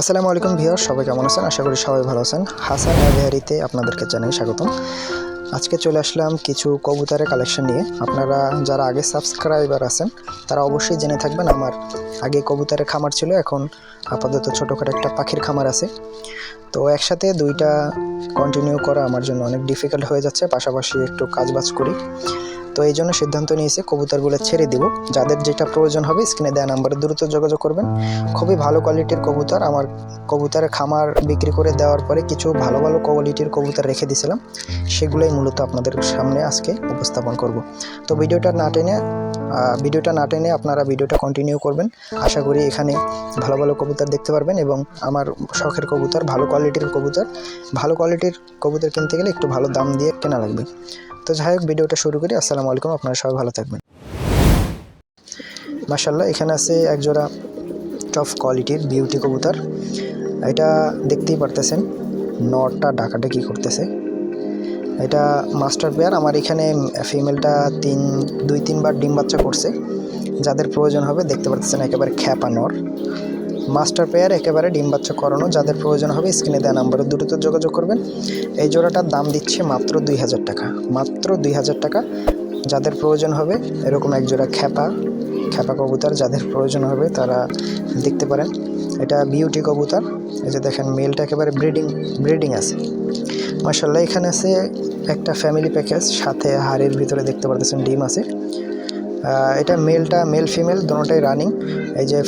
আসসালামু আলাইকুম ভিউয়ার সবাই কেমন আছেন? আশা করি সবাই ভালো আছেন। হাসান অ্যাভিয়ারিতে আপনাদেরকে জানাই স্বাগতম। আজকে চলে আসলাম কিছু কবুতরের কালেকশন নিয়ে। আপনারা যারা আগে সাবস্ক্রাইবার আছেন, তারা অবশ্যই জেনে থাকবেন আমার আগে কবুতরের খামার ছিল, এখন আপাতত ছোটোখাটো একটা পাখির খামার আছে। তো একসাথে দুইটা কন্টিনিউ করা আমার জন্য অনেক ডিফিকাল্ট হয়ে যাচ্ছে, পাশাপাশি একটু কাজবাজ করি। তো এই জন্য সিদ্ধান্ত নিয়েছি কবুতরগুলো ছেড়ে দিব। যাদের যেটা প্রয়োজন হবে স্ক্রিনে দেওয়া নাম্বারে দ্রুত যোগাযোগ করবেন। খুবই ভালো কোয়ালিটির কবুতর। আমার কবুতরের খামার বিক্রি করে দেওয়ার পরে কিছু ভালো ভালো কোয়ালিটির কবুতর রেখে দিয়েছিলাম। সেগুলোই মূলত আপনাদের সামনে আজকে উপস্থাপন করব। তো ভিডিওটা না টেনে ভিডিওটা না টেনে আপনারা ভিডিওটা কন্টিনিউ করবেন। আশা করি এখানে ভালো ভালো কবুতর দেখতে পারবেন এবং আমার শখের কবুতর, ভালো কোয়ালিটির কবুতর, ভালো কোয়ালিটির কবুতর কিনতে গেলে একটু ভালো দাম দিয়ে কেনা লাগবে। তো যাই হোক, ভিডিওটা শুরু করি। আসসালামু আলাইকুম, আপনারা সবাই ভালো থাকবেন। মাশাল্লাহ এখানে আছে একজোড়া টপ কোয়ালিটির বিউটি কবুতর। এটা দেখতেই পারতেছেন, নটটা ডাকাটা কি করতেছে। এটা মাস্টার পেয়ার আমার এখানে ফিমেলটা তিন, দুই, তিনবার ডিম বাচ্চা করছে। যাদের প্রয়োজন হবে, দেখতে পারতেছেন, একেবারে খ্যাপা নর। মাস্টার পেয়ার একেবারে ডিম বাচ্চা করানো যাদের প্রয়োজন হবে স্ক্রিনে দেওয়া নাম্বারে দ্রুত যোগাযোগ করবেন। এই জোড়াটার দাম দিচ্ছে মাত্র দুই হাজার টাকা। মাত্র দুই হাজার টাকা যাদের প্রয়োজন হবে, এরকম এক জোড়া খ্যাপা খ্যাপা কবুতর যাদের প্রয়োজন হবে তারা দেখতে পারেন। এটা বিউটি কবুতর, এই যে দেখেন মেলটা একেবারে ব্রিডিং ব্রিডিং আছে। মার্শাল্লাহ এখানে আছে একটা ফ্যামিলি প্যাকেজ, সাথে হাড়ের ভিতরে দেখতে পারতেছেন ডিম আছে। এটা মেলটা মেল ফিমেল দুটোটাই রানিং। এই যে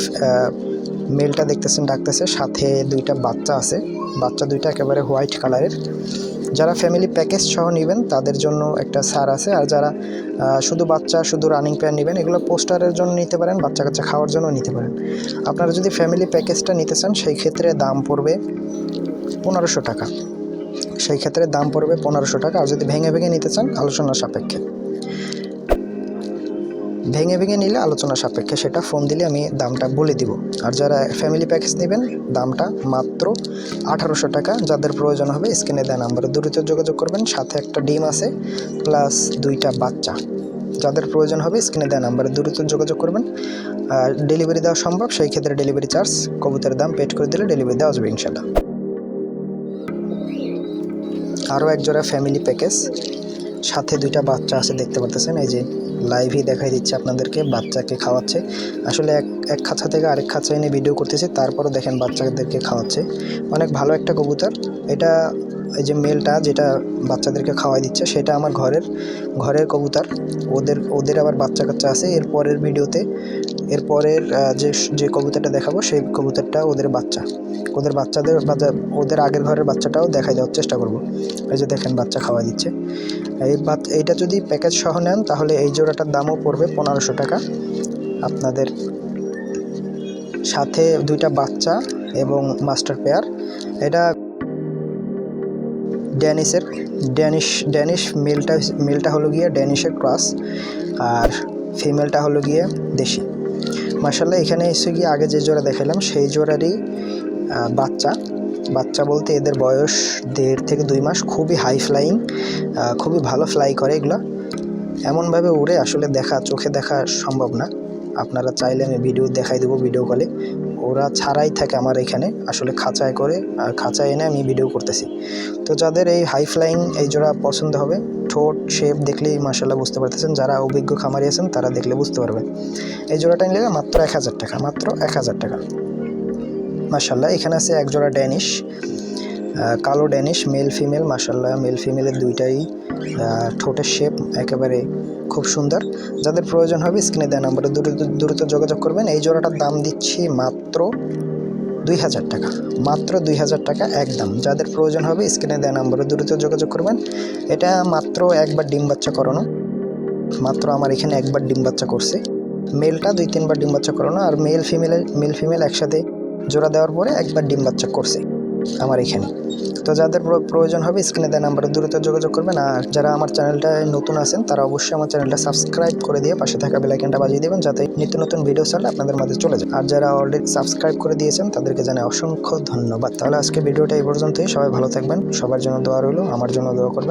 মেলটা দেখতেছেন, ডাকতেছে, সাথে দুইটা বাচ্চা আছে। বাচ্চা দুইটা একেবারে হোয়াইট কালারের। যারা ফ্যামিলি প্যাকেজ সহ নেবেন, তাদের জন্য একটা সার আছে। আর যারা শুধু বাচ্চা, শুধু রানিং পেয়ার নেবেন, এগুলো পোস্টারের জন্য নিতে পারেন, বাচ্চা কাচ্চা খাওয়ার জন্য নিতে পারেন। আপনারা যদি ফ্যামিলি প্যাকেজটা নিতে চান, সেই ক্ষেত্রে দাম পড়বে পনেরোশো টাকা। সেই ক্ষেত্রে দাম পড়বে পনেরোশো টাকা। আর যদি ভেঙে ভেঙে নিতে চান, আলোচনা সাপেক্ষে। ভেঙে ভেঙে নিলে আলোচনা সাপেক্ষে সেটা ফোন দিলে আমি দামটা বলে দিব। আর যারা ফ্যামিলি প্যাকেজ নেবেন, দামটা মাত্র আঠারোশো টাকা। যাদের প্রয়োজন হবে স্ক্রিনে দেওয়া নাম্বারে দ্রুত যোগাযোগ করবেন। সাথে একটা ডিম আছে প্লাস দুইটা বাচ্চা। যাদের প্রয়োজন হবে স্ক্রিনে দেওয়া নাম্বারে দ্রুত যোগাযোগ করবেন। আর ডেলিভারি দেওয়া সম্ভব, সেই ক্ষেত্রে ডেলিভারি চার্জ কবুতরের দাম পেড করে দিলে ডেলিভারি দেওয়া যাবে ইনশাল্লাহ আরও একজোড়া ফ্যামিলি প্যাকেজ সাথে দুইটা বাচ্চা আছে, দেখতে পারতেছেন, এই যে লাইভই দেখাই দিচ্ছে আপনাদেরকে, বাচ্চাকে খাওয়াচ্ছে। আসলে এক এক খাঁচা থেকে আরেক খাঁচা এনে ভিডিও করতেছি, তারপরও দেখেন বাচ্চাদেরকে খাওয়াচ্ছে। অনেক ভালো একটা কবুতর। এটা এই যে মেলটা যেটা বাচ্চাদেরকে খাওয়াই দিচ্ছে, সেটা আমার ঘরের ঘরের কবুতর। ওদের ওদের আবার বাচ্চা কাচ্চা আছে। এর পরের ভিডিওতে এর পরের যে যে কবুতরটা দেখাবো, সেই কবুতরটা ওদের বাচ্চা। ওদের বাচ্চাদের ওদের আগের ঘরের বাচ্চাটাও দেখাই দেওয়ার চেষ্টা করব। এই যে দেখেন বাচ্চা খাওয়াই দিচ্ছে। এই বাত এইটা যদি প্যাকেজ সহ নেন, তাহলে এই জোড়াটার দামও পড়বে পনেরোশো টাকা। আপনাদের সাথে দুইটা বাচ্চা এবং মাস্টার পেয়ার। এটা ড্যানিসের ড্যানিশ ড্যানিশ মেলটা মেলটা হলো গিয়ে ড্যানিশের ক্রস, আর ফিমেলটা হলো গিয়ে দেশি। মার্শাল্লাহ এখানে এসে গিয়ে আগে যে জোড়া দেখালাম সেই জোড়ারই বাচ্চা। বাচ্চা বলতে এদের বয়স দেড় থেকে দুই মাস, খুবই হাই ফ্লাইং খুবই ভালো ফ্লাই করে এগুলো। এমনভাবে উড়ে আসলে দেখা, চোখে দেখা সম্ভব না। আপনারা চাইলে আমি ভিডিও দেখাই দেবো ভিডিও কলে ওরা ছাড়াই থাকে আমার এখানে, আসলে খাঁচায় করে, আর খাঁচায় এনে আমি ভিডিও করতেছি। তো যাদের এই হাই ফ্লাইং এই জোড়া পছন্দ হবে, ঠোঁট শেপ দেখলেই মাসাল্লাহ বুঝতে পারতেছেন। যারা অভিজ্ঞ খামারি আছেন, তারা দেখলে বুঝতে পারবেন। এই জোড়াটা নিলে মাত্র এক হাজার টাকা, মাত্র এক হাজার টাকা। মাসাল্লাহ এখানে আছে এক জোড়া ড্যানিশ কালো ড্যানিশ, মেল ফিমেল মাসাল্লাহ মেল ফিমেলের দুইটাই ঠোঁটের শেপ একেবারে খুব সুন্দর। যাদের প্রয়োজন হবে স্ক্রিনে দেওয়া নাম্বারে দ্রুত দ্রুত যোগাযোগ করবেন। এই জোড়াটার দাম দিচ্ছি মাত্র দুই হাজার টাকা, মাত্র দুই হাজার টাকা একদম। যাদের প্রয়োজন হবে স্ক্রিনে দেওয়া নাম্বারে দ্রুত যোগাযোগ করবেন। এটা মাত্র একবার ডিম বাচ্চা করানো, মাত্র আমার এখানে একবার ডিম বাচ্চা করছে। মেলটা দুই তিনবার ডিম বাচ্চা করানো, আর মেল ফিমেলের, মেল ফিমেল একসাথে জোড়া দেওয়ার পরে একবার ডিম বাচ্চা করছে আমার এখানে। তো যাদের প্র- প্রয়োজন হবে স্ক্রিনে দেওয়া নাম্বারে দ্রুত যোগাযোগ করবেন আর যারা আমার চ্যানেলটায় নতুন আছেন, তারা অবশ্যই আমার চ্যানেলটা সাবস্ক্রাইব করে দিয়ে পাশে থাকা বেলাইকনটা বাজিয়ে দেবেন যাতে নিত্য নতুন ভিডিও ছাড়লে আপনাদের মাঝে চলে যায়। আর যারা অলরেডি সাবস্ক্রাইব করে দিয়েছেন, তাদেরকে জানাই অসংখ্য ধন্যবাদ। তাহলে আজকে ভিডিওটা এই পর্যন্তই। সবাই ভালো থাকবেন। সবার জন্য দোয়া রইল। আমার জন্য দোয়া করবেন।